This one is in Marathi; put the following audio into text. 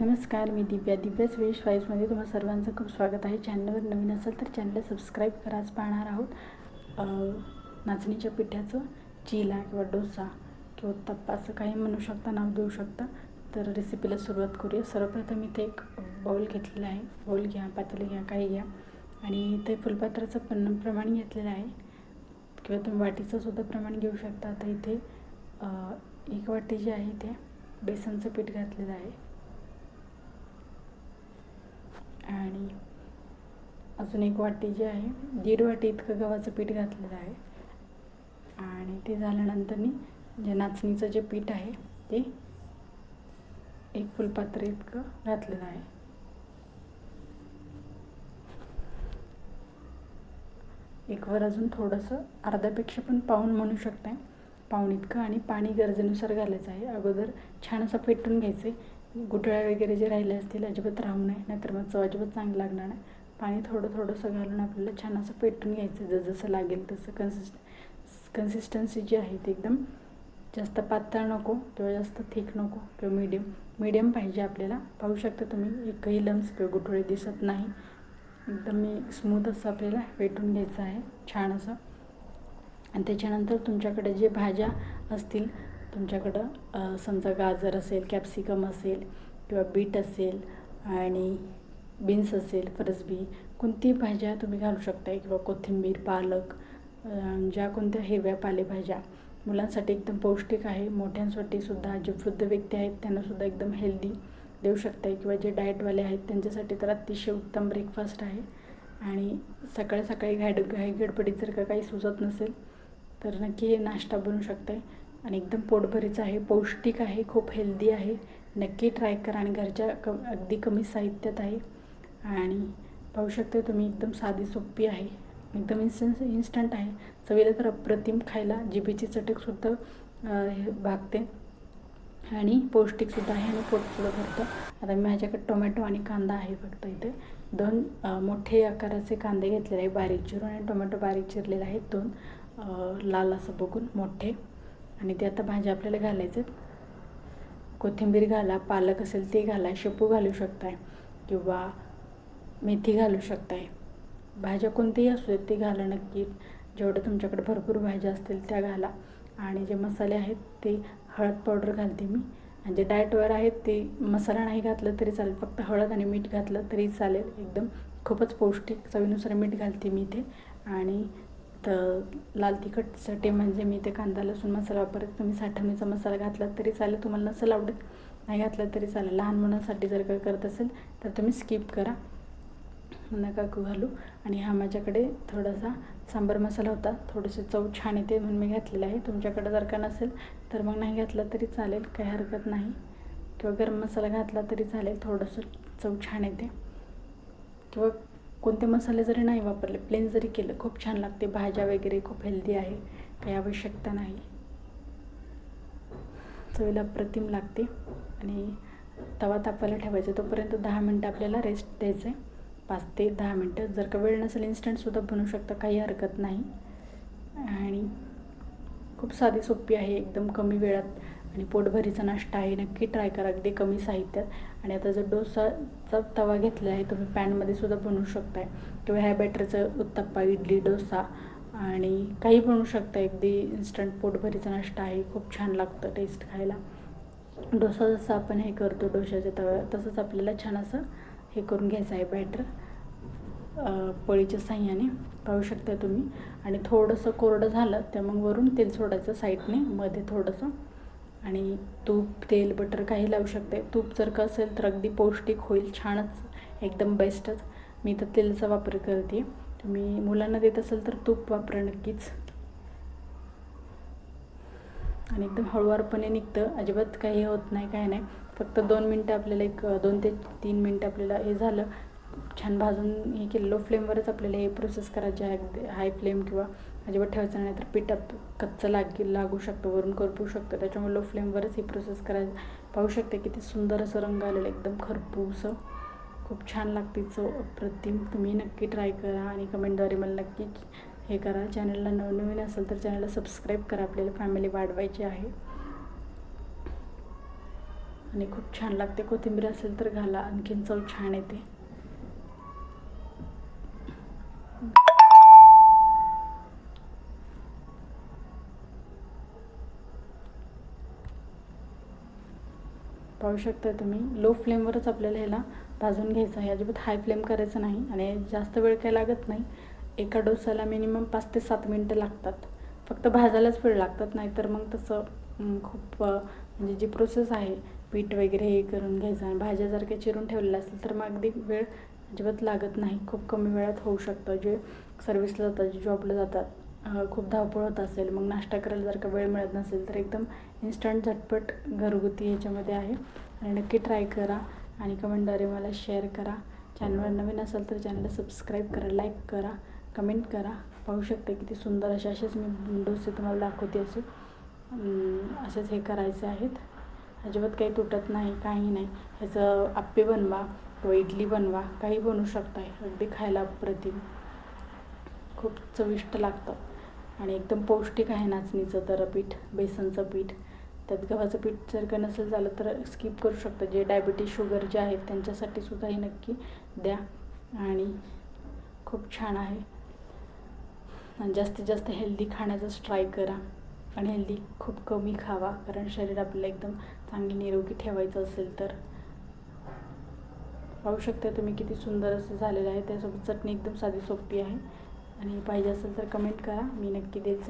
नमस्कार मी दिव्या. दिव्याच वेश वाईजमध्ये तुम्हा सर्वांचं खूप स्वागत आहे. चॅनलवर नवीन असेल तर चॅनलला सबस्क्राईब कराच पाहणार आहोत नाचणीच्या पिठ्याचं चिला किंवा डोसा किंवा तप्पा असं काही म्हणू शकता नाव देऊ शकता. तर रेसिपीला सुरुवात करूया. सर्वप्रथम इथे एक बाऊल घेतलेला आहे. बाऊल घ्या पातेलं घ्या काही घ्या. आणि इथे फुलपात्राचं पण प्रमाण घेतलेलं आहे. किंवा तुम्ही वाटीचं सुद्धा प्रमाण घेऊ शकता. आता इथे एक वाटी जी आहे ते बेसनचं पीठ घातलेलं आहे. आणि अजून एक वाटी जी आहे दीड वाटी इतकं गव्हाचं पीठ घातलेलं आहे. आणि ते झाल्यानंतर जे नाचणीचं जे पीठ आहे ते एक फुलपात्र इतकं घातलेलं आहे. एक वर अजून थोडंसं अर्ध्यापेक्षा पण पाऊण म्हणू शकताय. पाऊण इतकं आणि पाणी गरजेनुसार घालायचं आहे. अगोदर छान असं फेटून घ्यायचं. आहे गुठळ्या वगैरे जे राहिले असतील अजिबात राहू नये नाहीतर मग चव अजिबात चांगलं लागणार नाही. पाणी थोडं थोडंसं घालून आपल्याला छान असं पेटून घ्यायचं जसं लागेल तसं. कन्सिस्ट कन्सिस्टन्सी जी आहे ती एकदम जास्त पातळ नको किंवा जास्त थिक नको किंवा मीडियम मीडियम पाहिजे आपल्याला. पाहू शकता तुम्ही एकही लम्स किंवा गुठळे दिसत नाही. एकदम मी स्मूथ असं आपल्याला पेटून घ्यायचं आहे छान असं. आणि त्याच्यानंतर तुमच्याकडे जे भाज्या असतील तुमच्याकडं समजा गाजर असेल कॅप्सिकम असेल किंवा बीट असेल आणि बीन्स असेल फरसबी कोणतीही भाज्या तुम्ही घालू शकता? किंवा कोथिंबीर पालक ज्या कोणत्या हिरव्या पालेभाज्या. मुलांसाठी एकदम पौष्टिक आहे. मोठ्यांसाठी सुद्धा जे वृद्ध व्यक्ती आहेत त्यांनासुद्धा एकदम हेल्दी देऊ शकता किंवा जे डाएटवाले आहेत त्यांच्यासाठी तर अतिशय उत्तम ब्रेकफास्ट आहे. आणि सकाळी सकाळी घाड घाई गडबडीत जर का काही सुचत नसेल तर नक्की हे नाश्ता बनवू शकताय. आणि एकदम पोटभरीचं आहे पौष्टिक आहे खूप हेल्दी आहे. नक्की ट्राय करा आणि घरच्या क अगदी कमी साहित्यात आहे. आणि पाहू शकता तुम्ही एकदम साधी सोपी आहे. एकदम इन्स्टंट इन्स्टंट आहे. चवीला तर अप्रतिम खायला जिभेची चटकसुद्धा हे भागते. आणि पौष्टिकसुद्धा आहे आणि पोटसुद्धा भरतं. आता मी माझ्याकडे टोमॅटो आणि कांदा आहे फक्त इथे. दोन मोठे आकाराचे कांदे घेतलेले आहे बारीक चिरून. आणि टोमॅटो बारीक चिरलेले आहेत दोन लाल असं बघून मोठे. आणि ते आता भाज्या आपल्याला घालायचं कोथिंबीर घाला पालक असेल ते घाला शेपू घालू शकताय किंवा मेथी घालू शकताय. भाज्या कोणत्याही असू देत ते घाला नक्की. जेवढं तुमच्याकडे भरपूर भाज्या असतील त्या घाला. आणि जे मसाले आहेत ते हळद पावडर घालते मी. आणि जे डाएटवर आहेत ते मसाला नाही घातलं तरी चालेल. फक्त हळद आणि मीठ घातलं तरी चालेल. एकदम खूपच पौष्टिक चवीनुसार मीठ घालते मी इथे. आणि तर लाल तिखटसाठी म्हणजे मी ते कांदा लसूण मसाला वापरत. तुम्ही साठवणीचा मसाला घातला तरी चालेल. तुम्हाला नसेल आवडत नाही घातला तरी चालेल. लहान मुलांसाठी जर का करत असेल तर तुम्ही स्किप करा. नका घालू. आणि हा माझ्याकडे थोडासा सांबार मसाला होता. थोडेसे चव छान येते म्हणून मी घातलेला आहे. तुमच्याकडे जर का नसेल तर मग नाही घातला तरी चालेल. काही हरकत नाही. किंवा गरम मसाला घातला तरी चालेल. थोडंसं चव छान येते. किंवा कोणते मसाले जरी नाही वापरले प्लेन जरी केलं खूप छान लागते. भाज्या वगैरे खूप हेल्दी आहे. काही आवश्यकता नाही. चवीला अप्रतिम लागते. आणि तवा तापायला ठेवायचा. तोपर्यंत दहा मिनटं आपल्याला रेस्ट द्यायचं आहे पाच ते दहा मिनटं. जर का वेळ नसेल इन्स्टंटसुद्धा बनवू शकता. काही हरकत नाही. आणि खूप साधी सोपी आहे. एकदम कमी वेळात आणि पोटभरीचा नाश्ता आहे नक्की ट्राय करा. अगदी कमी साहित्यात. आणि आता जर डोसाचा तवा घेतला आहे तुम्ही पॅनमध्ये सुद्धा बनवू शकताय. किंवा ह्या बॅटरचं उत्तप्पा इडली डोसा आणि काही बनवू शकता अगदी इन्स्टंट पोटभरीचा नाश्ता आहे. खूप छान लागतं टेस्ट खायला. डोसा जसं आपण हे करतो डोशाच्या तव्यावर तसंच आपल्याला छान असं हे करून घ्यायचं आहे बॅटर पळीच्या साह्याने पाहू शकता तुम्ही. आणि थोडंसं कोरडं झालं तर मग वरून तेल सोडायचं साईडने. मध्ये थोडंसं आणि तूप तेल बटर काही लावू शकते. तूप जर का असेल तर अगदी पौष्टिक होईल छानच एकदम बेस्टच मी तर तेलाचा वापर करते. तुम्ही मुलांना देत असेल तर तूप वापरा नक्कीच. आणि एकदम हळुवारपणे निघतं. अजिबात काही होत नाही काय नाही. फक्त दोन मिनटं आपल्याला एक दोन ते तीन मिनटं आपल्याला हे झालं छान भाजून हे केलं लो फ्लेमवरच आपल्याला हे प्रोसेस करायचे आहे अगदी हाय फ्लेम किंवा अजिबात ठेवायचं नाही तर पीठ आप कच्चं लाग लागू शकतं वरून करपू शकतं. त्याच्यामुळे लो फ्लेमवरच ही प्रोसेस करायचं. पाहू शकते किती सुंदर असं रंग आलेलं एकदम खरपूसं. खूप छान लागते चव. अप्रतिम तुम्ही नक्की ट्राय करा आणि कमेंटद्वारे मला नक्की हे करा. चॅनलला नवनवीन असेल तर चॅनलला सबस्क्राईब करा. आपल्याला फॅमिली वाढवायची आहे. आणि खूप छान लागते. कोथिंबीर असेल तर घाला. आणखीन चव छान येते. पाहू शकता तुम्ही. लो फ्लेमवरच आपल्याला ह्याला भाजून घ्यायचं आहे. अजिबात हाय फ्लेम करायचं नाही आणि जास्त वेळ काही लागत नाही. एका डोसाला मिनिमम पाच ते सात मिनटं लागतात. फक्त भाजायलाच वेळ लागतात. नाहीतर मग तसं खूप म्हणजे जी प्रोसेस आहे पीठ वगैरे हे करून घ्यायचं आणि भाज्या जर काही चिरून ठेवलेल्या असतील तर मग अगदी वेळ अजिबात लागत नाही. खूप कमी वेळात होऊ शकतं. जे सर्व्हिसला जातात जे जॉबला जातात. खूप धावपळ होत असेल. मग नाश्ता करायला जर का वेळ मिळत नसेल तर एकदम इन्स्टंट झटपट घरगुती ह्याच्यामध्ये आहे. आणि नक्की ट्राय करा. आणि कमेंटद्वारे मला शेअर करा. चॅनलवर नवीन असाल तर चॅनलला सबस्क्राईब करा लाईक करा कमेंट करा. पाहू शकता किती सुंदर असे असेच मी डोसे तुम्हाला दाखवते असे. असेच हे करायचे आहेत. अजिबात काही तुटत नाही काही नाही. ह्याचं आप्पे बनवा किंवा इडली बनवा काही बनवू शकताय. अगदी खायला अप्रतिम. खूप चविष्ट लागतं. आणि एकदम पौष्टिक आहे नाचणीचं तर पीठ बेसनचं पीठ. त्यात गव्हाचं पीठ जर का नसेल झालं तर स्किप करू शकता. जे डायबिटीज शुगर जे आहेत त्यांच्यासाठी सुद्धा हे नक्की द्या. आणि खूप छान आहे. आणि जास्तीत जास्त हेल्दी खाण्याचाच ट्राय करा. आणि हेल्दी खूप कमी खावा. कारण शरीर आपल्याला एकदम चांगली निरोगी ठेवायचं असेल तर. पाहू शकता तुम्ही किती सुंदर असं झालेलं आहे. त्यासोबत चटणी एकदम साधी सोपी आहे. आणि पाहिजे असेल तर कमेंट करा. मी नक्की देईल